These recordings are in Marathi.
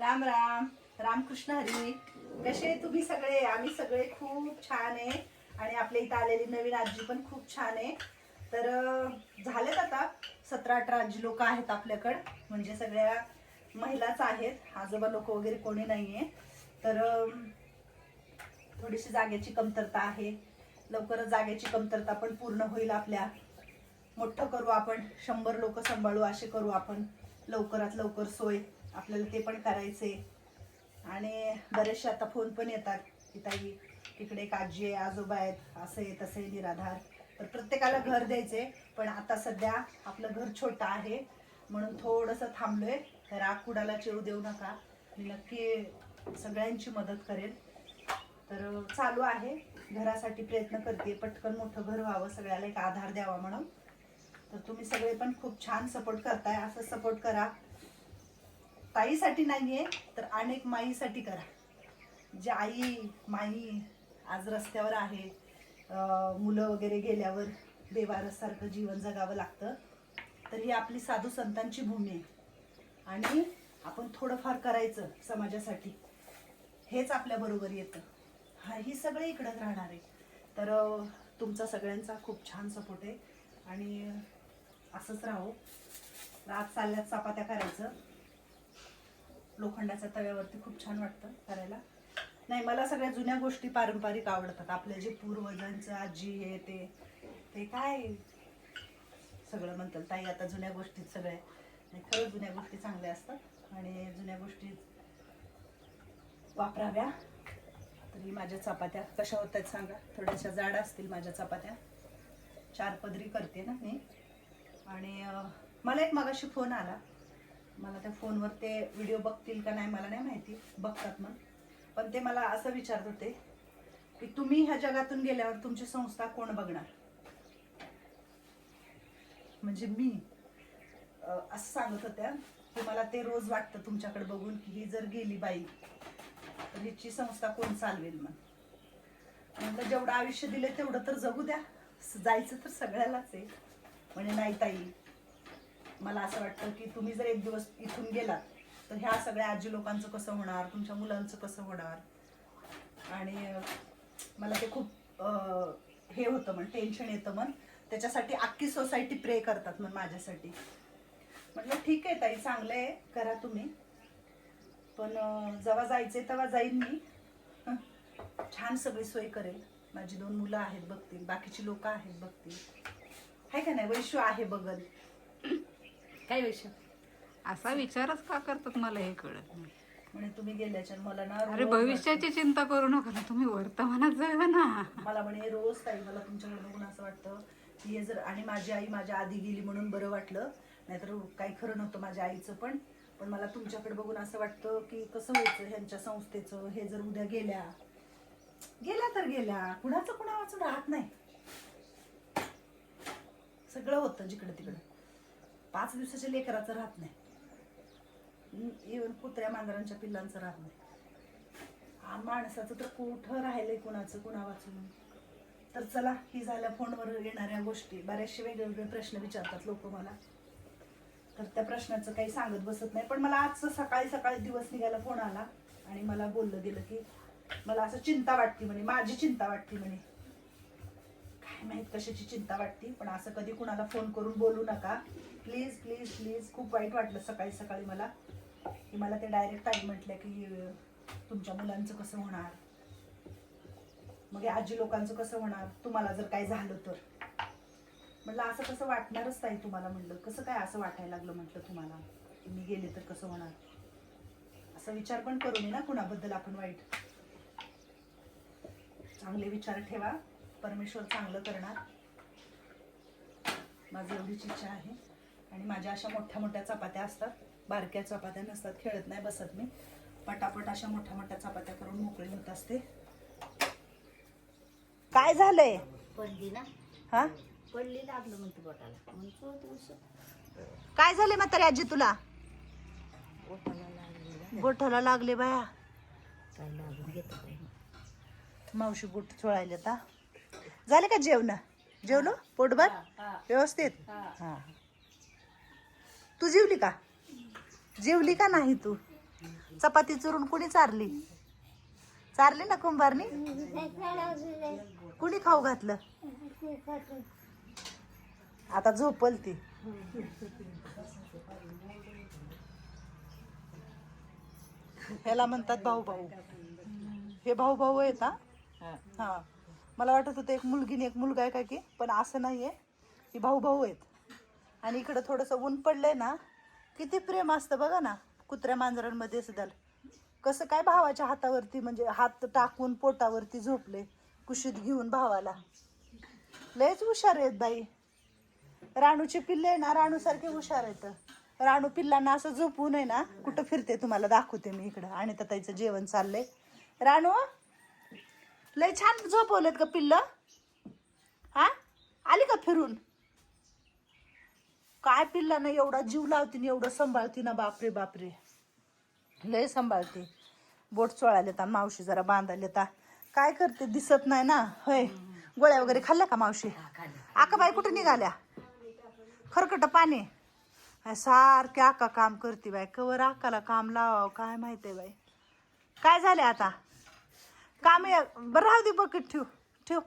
राम राम. रामकृष्ण हरी. कसे तुम्ही सगळे? आम्ही सगळे खूप छान आहे. आणि आपल्या इथं आलेली नवीन आजी पण खूप छान आहे. तर झालेत आता सतरा अठरा आजी लोक आहेत आपल्याकडं. म्हणजे सगळ्या महिलाच आहेत. आजोबा लोक वगैरे कोणी नाहीये. तर थोडीशी जागेची कमतरता आहे. लवकरच जागेची कमतरता पण पूर्ण होईल आपल्या. मोठं करू आपण. शंभर लोक सांभाळू असे करू आपण. लवकरात लवकर सोय. आपल्याला ते पण करायचे. आणि बरेचसे आता फोन पण येतात की ताई तिकडे एक आजी आहे आजोबा आहेत असं आहे तसं आहे निराधार. तर प्रत्येकाला घर द्यायचे पण आता सध्या आपलं घर छोटं आहे. म्हणून थोडंसं थांबलोय. राग कुडाला चिव देऊ नका. मी नक्की सगळ्यांची मदत करेल तर चालू आहे. घरासाठी प्रयत्न करते पटकन मोठं घर व्हावं सगळ्याला एक आधार द्यावा म्हणून. तर तुम्ही सगळे पण खूप छान सपोर्ट करताय. असं सपोर्ट करा. ताईसाठी आहे तर अनेक माईसाठी करा. जे आई माई आज रस्त्यावर आहे मुलं वगैरे गेल्यावर बेवारसारखं जीवन जगावं लागतं तर ही आपली साधू संतांची भूमी आहे. आणि आपण थोडंफार करायचं समाजासाठी हेच आपल्या बरोबर येतं. हा ही सगळे इकडंच राहणार आहे. तर तुमचा सगळ्यांचा खूप छान सपोर्ट आहे. आणि असंच राहू. रात चालल्यात चपात्या करायचं. लोखंडाच्या तव्यावरती खूप छान वाटतं करायला. नाही मला सगळ्या जुन्या गोष्टी पारंपरिक आवडतात. आपले जे पूर्वजांचं आजी हे ते ते काय? सगळं म्हणतात. ताई आता जुन्या गोष्टीत सगळ्या नाही खरंच जुन्या गोष्टी चांगल्या असतात. आणि जुन्या गोष्टी वापराव्या. तरी माझ्या चपात्या कशा होत आहेत सांगा? थोड्याशा जाड असतील माझ्या चपात्या. चार पदरी करते ना मी. आणि मला एक मगाशी फोन आला. मला त्या फोनवर ते व्हिडिओ बघतील का नाही मला नाही माहिती. बघतात मग. पण ते मला असं विचारत होते की तुम्ही ह्या जगातून गेल्यावर तुमची संस्था कोण बघणार? म्हणजे मी असं सांगत होत्या की मला ते रोज वाटतं तुमच्याकडे बघून की ही जर गेली बाई तर हिची संस्था कोण चालवेल मग? म्हटलं जेवढं आयुष्य दिले तेवढं तर जगू द्या. जायचं तर सगळ्यालाच आहे. म्हणजे नाही ताई मला असं वाटतं की तुम्ही जर एक दिवस इथून गेलात तर ह्या सगळ्या आजी लोकांचं कसं होणार तुमच्या मुलांचं कसं होणार? आणि मला ते खूप हे होतं म्हण टेन्शन येतं म्हण. त्याच्यासाठी अख्खी सोसायटी प्रे करतात मग माझ्यासाठी. म्हटलं ठीक आहे ताई चांगलं आहे करा तुम्ही. पण जेव्हा जायचे तेव्हा जाईन मी. छान सगळी सोय करेल. माझी दोन मुलं आहेत बघतील. बाकीची लोक आहेत बघतील. आहे का नाही? वैश्य आहे बघल. काय वैश्व असा विचारच का करतात मला हे कळत नाही. म्हणे तुम्ही गेल्याच्या मला ना अरे रोज भविष्याची चिंता करू नका ना तुम्ही वर्तमानात जगा ना. मला म्हणे रोज ताई मला तुमच्याकडे बघून असं वाटतं की हे जर आणि माझी आई माझ्या आधी गेली म्हणून बरं वाटलं नाहीतर काही खरं नव्हतं माझ्या आईचं पण. पण मला तुमच्याकडे बघून असं वाटतं की कसं व्हायचं ह्यांच्या संस्थेचं हे जर उद्या गेल्या. गेल्या तर गेल्या कुणाचं कुणा वाचून राहत नाही. सगळं होतं जिकडं तिकडं. पाच दिवसाच्या लेकराचं राहत नाही. इवन कुत्र्या मांजरांच्या पिल्लांचं राहत नाही. माणसाचं तर कुठं राहिलंय कुणाचं कुणा वाचून तर चला ही झाल्या फोनवर येणाऱ्या गोष्टी. बऱ्याचशे वेगवेगळे प्रश्न विचारतात लोक मला. तर त्या प्रश्नाचं काही सांगत बसत नाही. पण मला आजचं सकाळी सकाळी दिवस निघायला फोन आला आणि मला बोललं गेलं की मला असं चिंता वाटते म्हणे माझी चिंता वाटते म्हणे. काय माहीत कशाची चिंता वाटते पण असं कधी कुणाला फोन करून बोलू नका. प्लीज प्लीज प्लीज खूप वाईट वाटलं सकाळी सकाळी मला. की मला ते डायरेक्ट ताई म्हटलं की तुमच्या मुलांचं कसं होणार? मग आजी लोकांचं कसं होणार? तुम्हाला जर काय झालं तर. म्हटलं असं कसं वाटणारच ताई तुम्हाला म्हटलं कसं काय असं वाटायला लागलं? म्हटलं तुम्हाला की मी गेले तर कसं होणार? असा विचार पण करू नये ना कुणाबद्दल आपण वाईट. चांगले विचार ठेवा. परमेश्वर चांगलं करणार. माझी एवढीच इच्छा आहे. आणि माझ्या अशा मोठ्या मोठ्या चपात्या असतात. बारक्या चपात्या नसतात. खेळत नाही बसत मी. पटापट अशा मोठ्या मोठ्या चपात्या करून मोकळी होत असते. काय झालंय? पडली ना? हा? पडली लागलं म्हणते बोटाला म्हणतो काय झाले म्हातारी आजी तुला? बोटाला लागली गोठाला लागले बाया. काय लागून घेत काय मावशी गुट चोळायले आता झाले का जेवण? जेवलो? पोटभर? व्यवस्थित? हा. तू जेवली का? जेवली का नाही तू? चपाती चुरून कुणी चारली? चारली ना कुंभारनी? कुणी खाऊ घातलं? आता झोपल ती ह्याला म्हणतात भाऊ भाऊ हे भाऊ भाऊ आहेत हा. हा. मला वाटत होतं एक मुलगीने एक मुलगा आहे का की पण असं नाही आहे की भाऊ भाऊ आहेत. आणि इकडं थोडंसं ऊन पडलंय ना किती प्रेम असतं बघा ना कुत्र्या मांजरांमध्ये सुद्धा. कसं काय भावाच्या हातावरती म्हणजे हात टाकून पोटावरती झोपले कुशीत घेऊन भावाला. लयच हुशार आहेत बाई. राणूचे पिल्ले आहे ना राणूसारखे हुशार आहेत. राणू पिल्लांना असं झोपून आहे ना कुठं फिरते तुम्हाला दाखवते मी इकडं. आणि ताईचं जेवण चाललंय. राणू लय छान झोपवलेत का पिल्ल. हा? आली का फिरून? काय पिल्लानं एवढा जीव लावते आणि एवढं सांभाळते ना बापरे बापरे. लय सांभाळते. बोट चोळाले ता मावशी जरा बांधाले ता काय करते दिसत नाही ना? होय. गोळ्या वगैरे खाल्ल्या का मावशी? आका बाई कुठे निघाल्या? खरकट पाणी. सारखे आका काम करते बाई. कवर आकाला काम लावावं काय माहितीये बाई. काय झाले आता? काम या- बरं राहू दे बकेट ठेव. ठेव.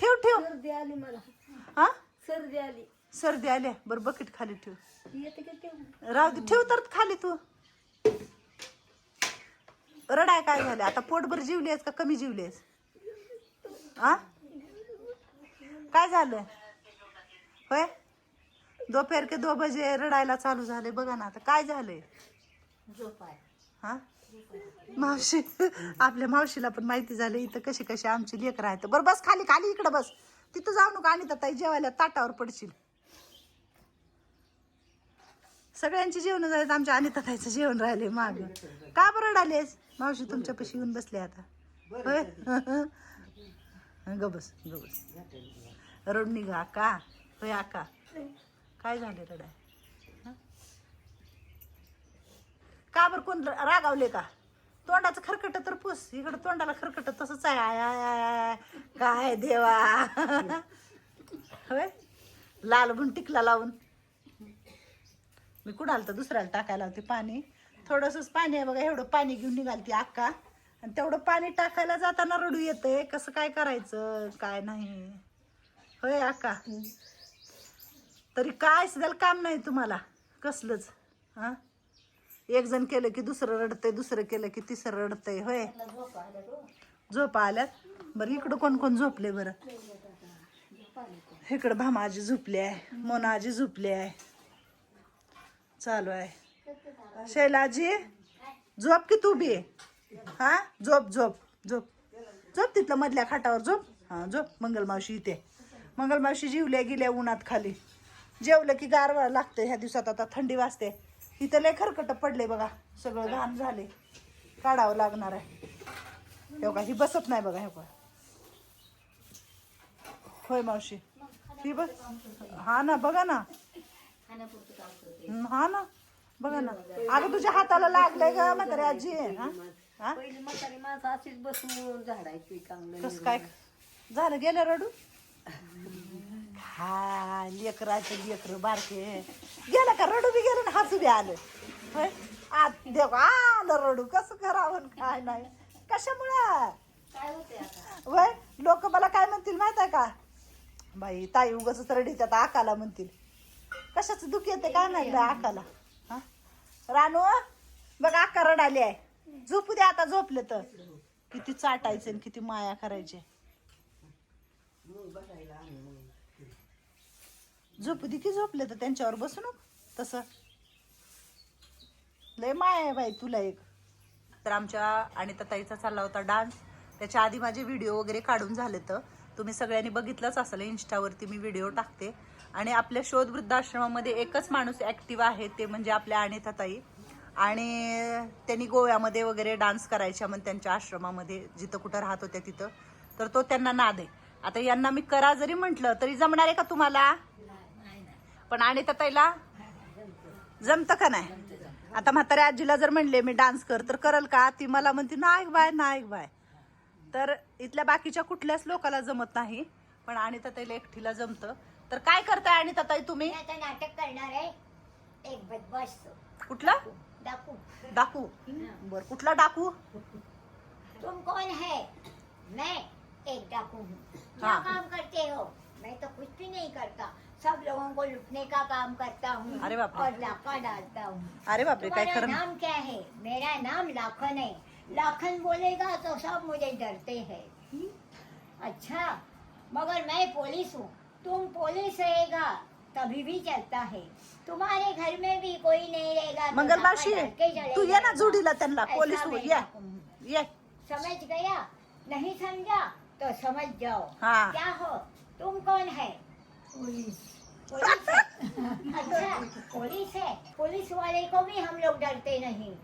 ठेव ठेव. सर्दी आली मला. हा? सर्दी आली. सर्दी आली बरं बकेट खाली ठेव. येते का ते राहू दे. ठेव तर खाली तू. रडाय काय झालं? आता पोटभर जीवली आहेस का? कमी जीवली आहेस? हा? काय झालं? होय? दोपहर के दो बजे रडायला चालू झाले बघा ना आता काय झालंय? झोप आहे. हा? मावशी आपल्या मावशीला पण माहिती झाली इथं कशी कशी आमची लेकर आहेत. बरं बस खाली खाली इकडं बस. तिथं जाऊ नका आणि ताई जेवायला ताटावर पडशील. सगळ्यांची जेवण झालेत आमच्या अनिता ताईचं जेवण राहिले माग. का बरं रडालेस? मावशी तुमच्यापाशी येऊन बसले आता. होय? गबस बस ग बस. रड निघा होय आका. काय झाले रडाय हं? का बरं कोण रागावले का? तोंडाचं खरकट तर पुस. इकडं तोंडाला खरकट तसंच आहे. आय, आय, आय, काय देवा? होय? लाल गुण टिकला लावून. मी कुणाला तर दुसऱ्याला टाकायला होते पाणी. थोडंसंच पाणी आहे बघा. एवढं पाणी घेऊन निघालती अक्का. आणि तेवढं पाणी टाकायला जाताना रडू येते कसं काय करायचं? काय नाही. होय अक्का? तरी काय सुद्धा काम नाही तुम्हाला. कसलंच. हां? एक जण केलं की दुसरं रडतंय दुसरं केलं की तिसरं रडतंय होय? झोप आल्यात? बरं इकडं कोण कोण झोपले बरं? इकडं भामाजी झोपली आहे मोनाजी झोपली आहे. चालू आहे. शैलाजी झोप की तू बी? हा? झोप झोप झोप. झोप तिथलं मधल्या खाटावर झोप. हा झोप. मंगलमावशी इथे. मंगलमावशी जिवल्या गेल्या उन्हात खाली. जेवलं की गारवा लागते ह्या दिवसात आता थंडी वाजते. इथं लय खरकट पडले बघा. सगळं घाण झाले काढावं लागणार आहे. हे बघा ही बसत नाही बघा हे बघा होय मावशी. ही बघ हा ना बघा ना. हं, ना. बघा ना. अगं तुझ्या हाताला लागलंय का म्हातारी आजी. हा? हा? पहिली म्हातारी माणसं अशीच बसून झाडायची चांगलं कस काय? झालं गेलं रडू? हा लेकराचे लेकर बारके. गेलं का रडू बी गेलं ना हसू बी आलं. होय? आत देव आलं रडू. कसं करावं काय नाही. कशामुळं? आता? वय लोक मला काय म्हणतील माहीत आहे का? बाई ताई उगाच रडी त्यात आकाला म्हणतील. कशाचं दुःख येते काय नाही आकाला? हा? रानू बघ आका रडाली आहे. झोपू दे आता झोपले तर. किती चाटायचे आणि किती माया करायचे. झोपू दे की झोपले तर त्यांच्यावर बसू नको. तसं. लय माय आहे बाई तुला एक. तर आमच्या आणि ताईचा चालला होता डान्स. त्याच्या आधी माझे व्हिडिओ वगैरे काढून झाले तर. तुम्ही सगळ्यांनी बघितलंच असेल इंस्टावरती मी व्हिडिओ टाकते. आणि आपल्या शोध वृद्धाश्रमामध्ये एकच माणूस ॲक्टिव्ह आहे ते म्हणजे आपल्या अनिता ताई. आणि त्यांनी गोव्यामध्ये वगैरे डान्स करायच्या मग त्यांच्या आश्रमामध्ये जिथं कुठं राहत होत्या तिथं. तर तो त्यांना नाद आहे. आता यांना मी करा जरी म्हटलं तरी जमणार आहे का तुम्हाला? पण अनिता ताईला? जमतं का नाही? आता म्हाताऱ्या आजीला जर म्हणले मी डान्स कर तर करल का? ती मला म्हणते नायक बाय नायक बाय. तर इथल्या बाकीच्या कुठल्याच लोकाला जमत नाही पण अनिता ताईला एकटीला जमतं. तर काय करताय अनिता ताई तुम्ही? मी आता नाटक करणार आहे. एक बदमाश कुठलं? डाकू. डाकू. बर कुठला डाकू? तुम कौन है? मैं एक डाकू हूँ. क्या हाँ। काम करते हो? मैं तो कुछ भी नहीं करता. सब लोगों को लुटने का काम करता हूँ अरे बाप रे। और लाखा डालता हूँ। अरे बापरे काय तुम्हारा खरं नाम क्या है? मेरा नाम लाखन है। लाखन बोलेगा तो सब मुझे डरते हैं। अच्छा मगर मैं पुलिस हूँ। तुम पुलिस रहेगा तभी भी चलता है। तुम्हारे घर में भी कोई नहीं रहेगा तो के चले तू ये ना जाएगा। जोडीला त्यांना ऐसा पोलीस हो मैं ये डाकू ये। समझ गया? नहीं समझा? तो समझ जाओ। हाँ। क्या हो? तुम कौन है? पुलिस है। पुलिस वाले को भी हम लोग डरते नहीं।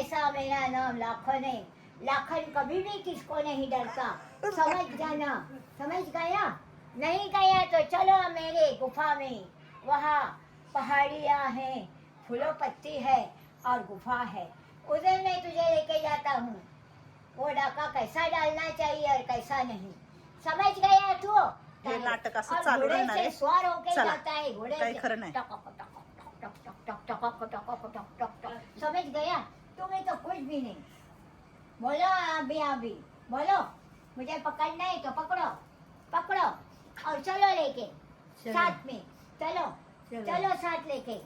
ऐसा मेरा नाम लाखन है। लाखन कभी भी किसको नहीं डरता। समझ जाना। समझ गया? नहीं गया तो चलो मेरे गुफा में। वहाँ पहाड़ियाँ हैं, फूलों पत्ती है और गुफा है। उधर मैं तुझे लेके जाता हूँ। वो डाका कैसा डालना चाहिए और कैसा नहीं। समझ गया तू? हे नाटक असं चालू राहणार आहे चला नाही समझ गया तुम्हें तो कुछ भी नहीं बोलो अभी अभी बोलो मुझे पकड़ना है तो पकड़ो पकड़ो और चलो लेके साथ में चलो चलो साथ लेके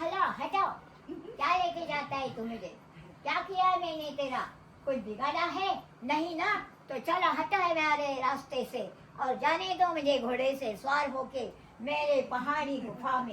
हलो हटाओ क्या लेके जाता है तू मुझे क्या किया मैंने तेरा कुछ बिगाड़ा है नहीं ना तो चलो हटा है मेरे रास्ते से और जाने दो मुझे घोड़े से सवार होके मेरे पहाड़ी गुफा में।